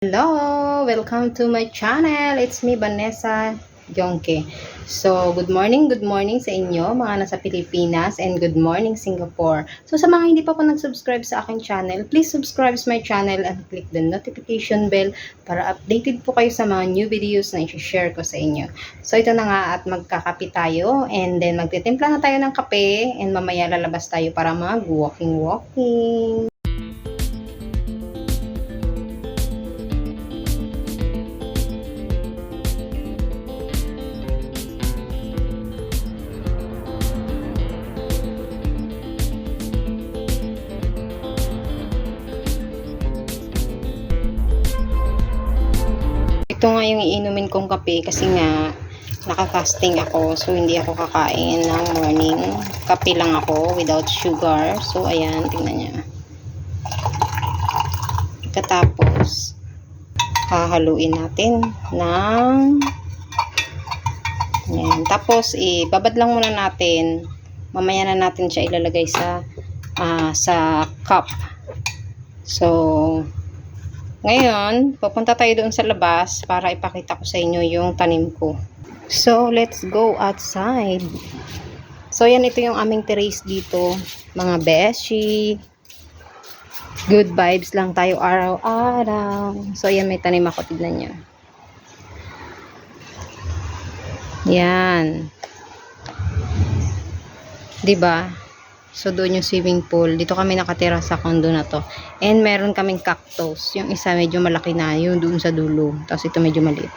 Hello! Welcome to my channel. It's me, Vanessa Jonke. So, good morning, good morning sa inyo, mga nasa Pilipinas, and good morning, Singapore. So, sa mga hindi pa po nag-subscribe sa aking channel, please subscribe sa my channel and click the notification bell para updated po kayo sa mga new videos na i-share ko sa inyo. So, ito na nga at magkakape tayo, and then magtitimpla na tayo ng kape, and mamaya lalabas tayo para mag-walking-walking. Ito nga yung iinumin kong kape kasi nga nakakasting ako so hindi ako kakain ng morning. Kape lang ako without sugar. So ayan, tingnan niya. Katapos hahaluin natin ng Ayan. Tapos ibabad lang muna natin. Mamaya na natin siya ilalagay sa ah, sa cup. So ngayon, papunta tayo doon sa labas para ipakita ko sa inyo yung tanim ko. So, let's go outside. So, yan ito yung aming terrace dito. Mga beshi. Good vibes lang tayo araw-araw. So, yan may tanim ako. Tignan nyo. Yan. 'Di ba? So, doon yung swimming pool. Dito kami nakatira sa condo na to. And meron kaming cactus. Yung isa medyo malaki na. Yung doon sa dulo. Tapos ito medyo maliit.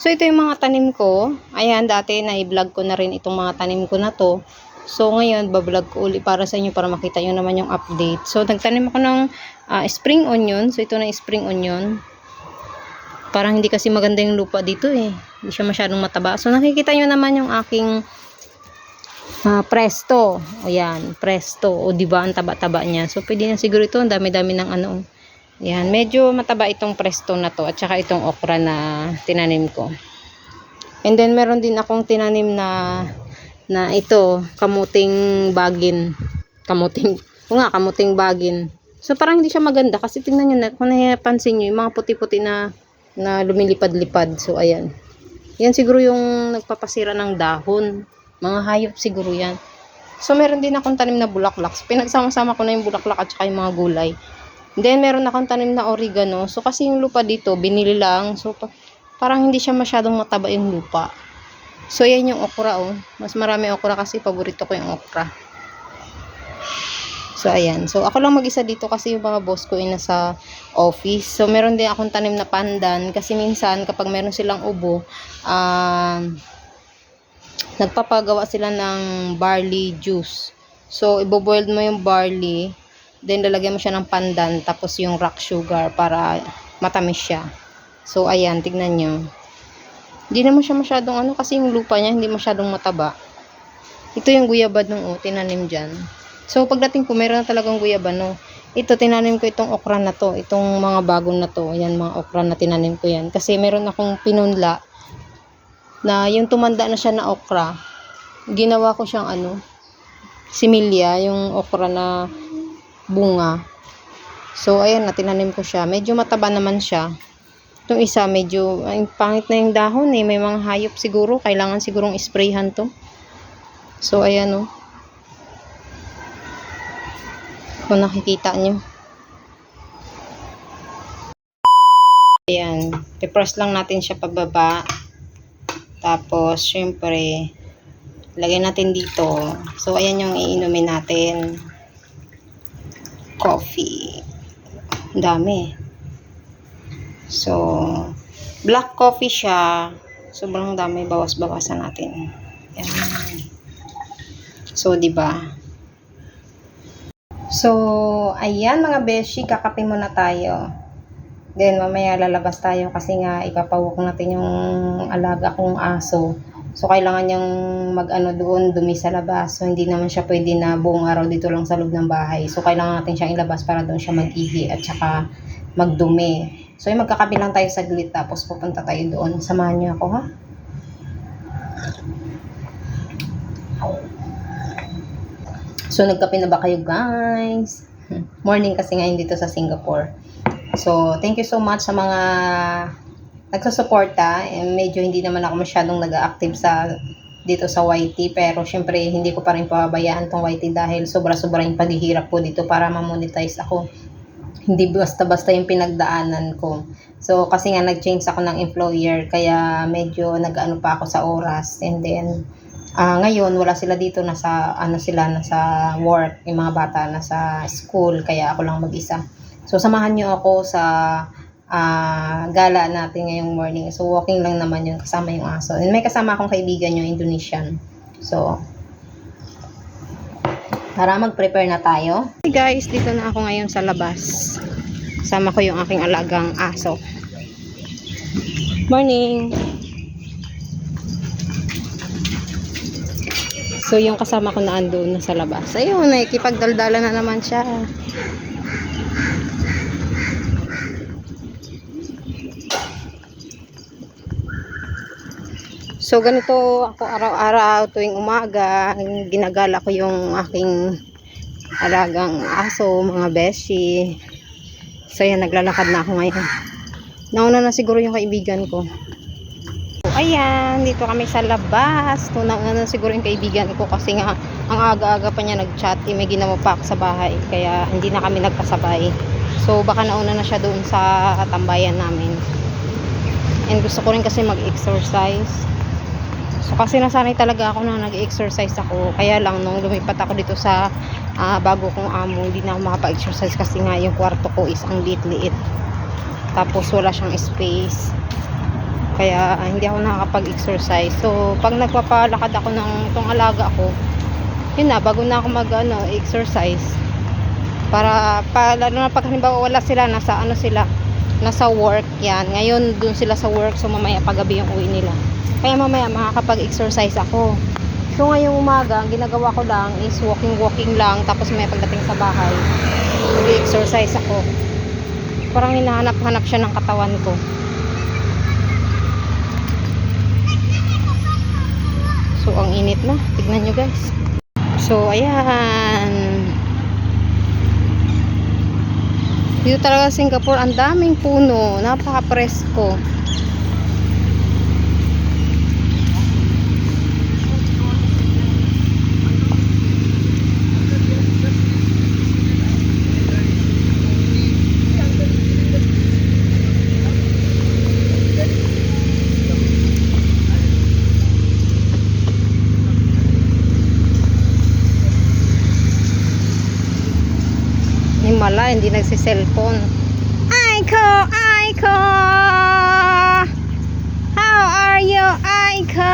So, ito yung mga tanim ko. Ayan, dati na-vlog ko na rin itong mga tanim ko na to. So, ngayon, bablog ko uli para sa inyo para makita nyo naman yung update. So, nagtanim ako ng ah, spring onion. So, ito na spring onion. Parang hindi kasi maganda yung lupa dito eh. Hindi siya masyadong mataba. So, nakikita nyo naman yung aking Ah, presto. O yan, presto. O di ba ang taba-taba niya. So pwede na siguro ito, ang dami-dami ng ano. Yan, medyo mataba itong presto na to at saka itong okra na tinanim ko. And then meron din akong tinanim na na ito, kamuting bagin. Kamuting, o nga, kamuting bagin. So parang hindi siya maganda kasi tingnan niyo na, kung napansin niyo, yung mga puti-puti na na lumilipad-lipad. So ayan. Yan siguro yung nagpapasira ng dahon. Mga hayop siguro yan. So, meron din akong tanim na bulaklak. Pinagsama-sama ko na yung bulaklak at saka yung mga gulay. Then, meron akong tanim na oregano. So, kasi yung lupa dito, binili lang. So, pa- parang hindi siya masyadong mataba yung lupa. So, yan yung okra, oh. Mas marami okra kasi paborito ko yung okra. So, ayan. So, ako lang mag-isa dito kasi yung mga boss ko ay nasa office. So, meron din akong tanim na pandan kasi minsan kapag meron silang ubo, um, nagpapagawa sila ng barley juice. So, iboboiled mo yung barley, then lalagyan mo siya ng pandan, tapos yung rock sugar para matamis siya. So, ayan, tignan nyo. Hindi naman siya masyadong ano, kasi yung lupa niya hindi masyadong mataba. Ito yung guyabad nung oh, tinanim dyan. So, pagdating ko, meron na talagang guyabano. Ito, tinanim ko itong okra na to. Itong mga bagong na to. Ayan, mga okra na tinanim ko yan. Kasi meron akong pinunla na yung tumanda na siya na okra, ginawa ko siyang ano, similya, yung okra na bunga. So, ayan na, tinanim ko siya. Medyo mataba naman siya. Itong isa, medyo, ay, pangit na yung dahon eh. May mga hayop siguro. Kailangan sigurong sprayhan to. So, ayan o. Kung nakikita nyo. Ayan. Pipress lang natin siya pababa. Tapos, syempre, lagyan natin dito. So, ayan yung iinumin natin. Coffee. Dami. So, black coffee siya. Sobrang dami. Bawas-bawasan natin. Ayan. So, di ba? So, ayan mga beshi, kakape muna tayo. Then, mamaya lalabas tayo kasi nga ipapawak natin yung alaga kong aso. So, kailangan niyang mag-ano doon, dumi sa labas. So, hindi naman siya pwede na buong araw dito lang sa loob ng bahay. So, kailangan natin siyang ilabas para doon siya mag-ihi at saka magdumi. So, yung magkakabilang tayo saglit tapos pupunta tayo doon. Samahan niyo ako, ha? So, nagkape na ba kayo, guys? Morning kasi ngayon dito sa Singapore. So, thank you so much sa mga nagsusuporta. Eh, medyo hindi naman ako masyadong nag-active sa dito sa YT pero syempre hindi ko pa rin pababayaan tong YT dahil sobra-sobra yung paghihirap ko dito para ma-monetize ako. Hindi basta-basta yung pinagdaanan ko. So kasi nga nag-change ako ng employer kaya medyo nag-ano pa ako sa oras and then ah ngayon wala sila dito nasa ano sila nasa work yung mga bata nasa school kaya ako lang mag-isa. So samahan niyo ako sa ah gala natin ngayong morning. So, walking lang naman yun kasama yung aso. And may kasama akong kaibigan yung Indonesian. So, para mag-prepare na tayo. Hey guys, dito na ako ngayon sa labas. Kasama ko yung aking alagang aso. Morning! So, yung kasama ko na andun na sa labas. Ayun, nakikipagdaldala na naman siya. So, ganito ako araw-araw tuwing umaga. Ginagala ko yung aking alagang aso, mga beshi. So, yan, naglalakad na ako ngayon. Nauna na siguro yung kaibigan ko. So, ayan, dito kami sa labas. Tunang na siguro yung kaibigan ko kasi nga ang aga-aga pa niya nag-chat. Eh, may ginawa pa ako sa bahay. Kaya hindi na kami nagkasabay. So, baka nauna na siya doon sa tambayan namin. And gusto ko rin kasi mag-exercise. So kasi nasanay talaga ako na nag-exercise ako. Kaya lang nung lumipat ako dito sa ah, bago kong amo, hindi na ako makapa-exercise kasi nga yung kwarto ko is ang liit-liit. Tapos wala siyang space. Kaya ah, hindi ako nakakapag-exercise. So pag nagpapalakad ako ng itong alaga ko, yun na, bago na ako mag ano. Para, pa, lalo na pag halimbawa wala sila, nasa ano sila, nasa work yan. Ngayon dun sila sa work, so mamaya paggabi yung uwi nila. Kaya mamaya makakapag-exercise ako. So ngayong umaga, ang ginagawa ko lang is walking-walking lang tapos may pagdating sa bahay, mag-exercise ako. Parang hinahanap-hanap siya ng katawan ko. So ang init na, tignan nyo guys. So ayan. Dito talaga Singapore, ang daming puno, napaka-presko. Nagsi-cellphone. Aiko! Aiko! How are you, Aiko?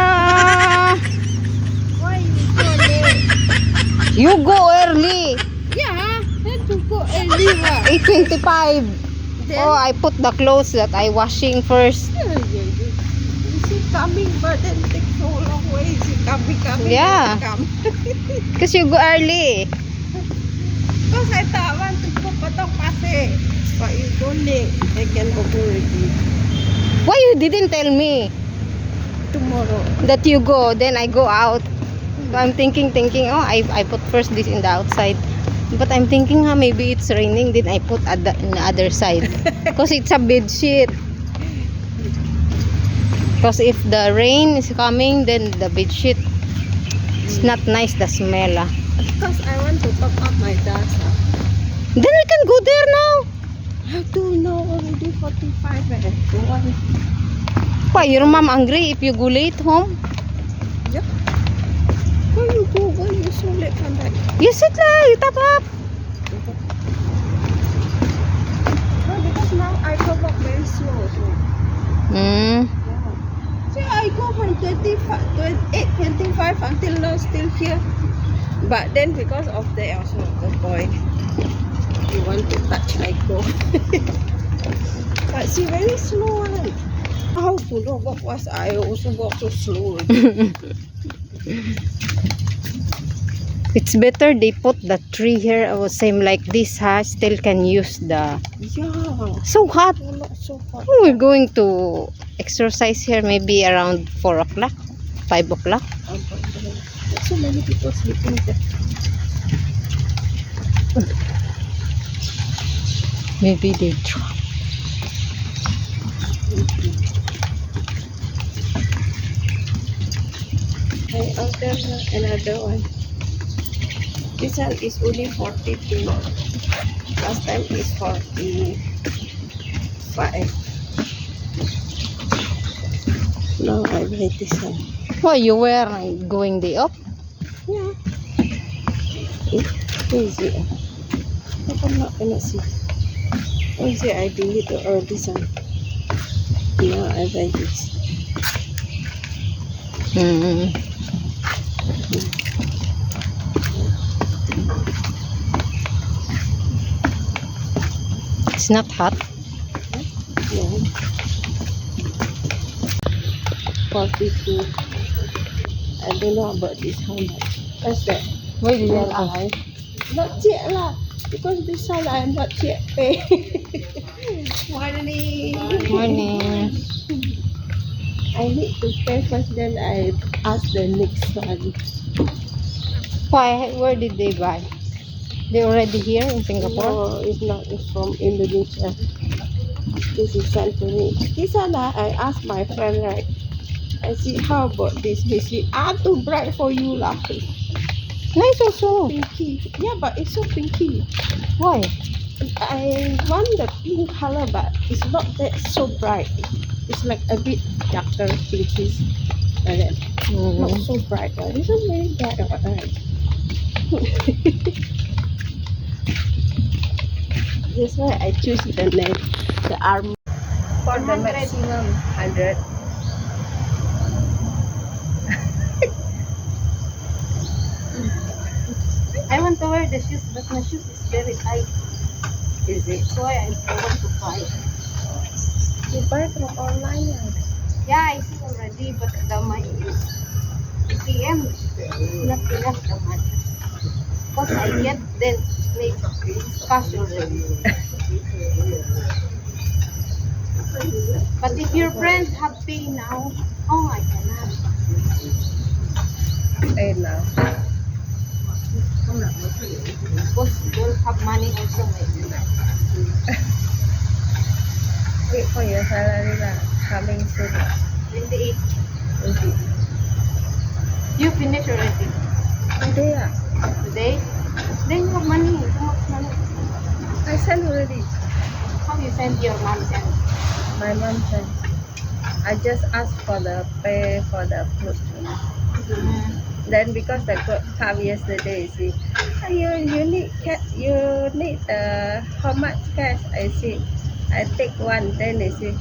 Why you so late? You go early. Yeah, had to go early. What? 8.25. Then, Oh, I put the clothes that I washing first. yeah, yeah, yeah. Is he coming? But then take so long. Why is he coming? Coming? Yeah. Because you go early. Because I thought I want to Patok go late. I can already. Why you didn't tell me Tomorrow. that you go, then I go out. So I'm thinking, thinking, oh, I, I put first this in the outside. But I'm thinking, ha, maybe it's raining, then I put at the, in the other side. Because it's a bed sheet. Because if the rain is coming, then the bed sheet, it's not nice, the smell. Ah. Because I want to top up my data. Then we can go there now. I don't know. Already 45 eh. Go on. Why, your mom angry if you go late home? Yep. Where you go? Why you so late come back? You sit lah, you top up. No, because now I go back very slow. So. Hmm. See, I go from 25, 28, 25 until now still here. But then because of the also the boy, he want to touch, I go. but see, very slow. How to know what was I also walk so slow. It's better they put the tree here or same like this ha still can use the yeah, so hot so hot. we're going to exercise here maybe around 4 o'clock 5 o'clock so many people sleeping there. Maybe they try I order another one. This one is only 42. Last time is 45. Now I buy this one. Why you were going the up? Yeah. Where is it? How come not cannot see? Oh, it I delete or this one? Now I buy this. Mm. It's not hot. No. 42. I don't know about this how much. What's that? Why did Well, I not yet lah. Because this one I am not yet pay. Morning. Morning. I need to pay first, then I ask the next one. Why? Where did they buy? They already here in Singapore? No, it's not. It's from Indonesia. This is sent to me. This one I asked my friend right. I see how about this? He said, ah, too bright for you lah. Nice also. Pinky. Yeah, but it's so pinky. Why? I want the pink color, but it's not that so bright. It's like a bit darker pinkish. Like that. Not Mm. so bright. But this is very bright. Right? That's why I choose the net, the arm. For the 100. maximum, 100. I want to wear the shoes, but my shoes is very tight. Is it? So I, want to buy. You buy from online. ah. Yeah, I see already, but the my ATM not enough the money. Because I get then make cash already. but if your friends have pay now, oh I cannot. Eh, now. Because don't have money I cannot. Wait for your salary lah. Coming soon. 28. Okay. You finish already. Today ah. Today? Then you have money. Too much money. I sent already. How you send your mom send? My mom sent. I just asked for the pay for the clothes. Then because the come yesterday, you see, "Ah, you you need ca- you need uh, how much cash? I see. I take one. Then they say,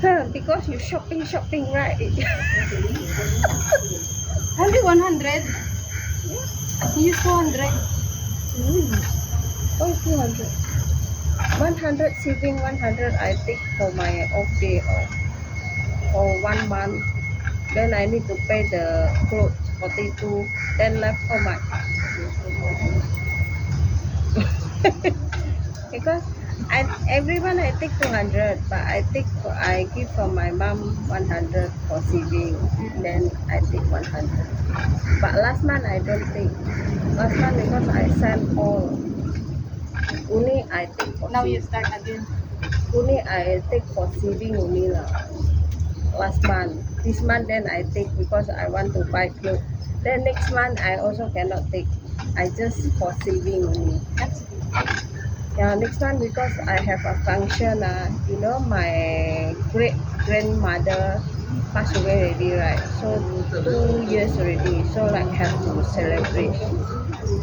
huh, because you shopping shopping right? Only 100. You use 200. Hmm. Oh, 200. 100 saving 100 I take for my off day or for one month. Then I need to pay the clothes 42. Then left how much? because I everyone I take 200 but I take I give for my mom 100 for saving then I take 100 but last month I don't take last month because I send all only I take for Now you start again. only I take for saving only lah last month this month then I take because I want to buy clothes then next month I also cannot take I just for saving only. Yeah, next one because I have a function. Uh, you know, my great grandmother passed away already, right? So two years already. So like have to celebrate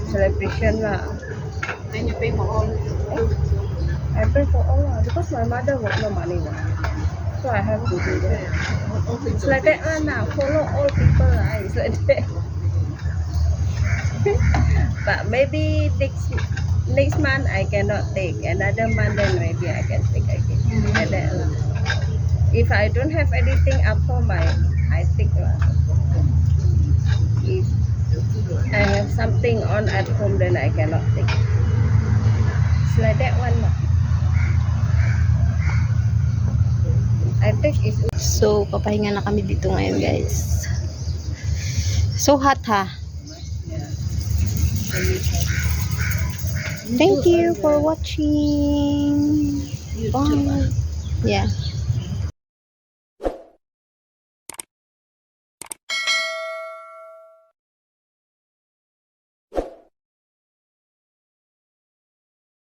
celebration lah. Then you pay for all. I pray for all lah because my mother got no money lah. So I have to do that. It's like that one lah. Follow all people lah. It's like that. but maybe next next month I cannot take. Another month then maybe I can take again. Like that lah. If I don't have anything at home, I I take lah. If I have something on at home, then I cannot take. It's like that one So, papahinga na kami dito ngayon, guys. So hot, ha? Thank you for watching. Bye. Yeah.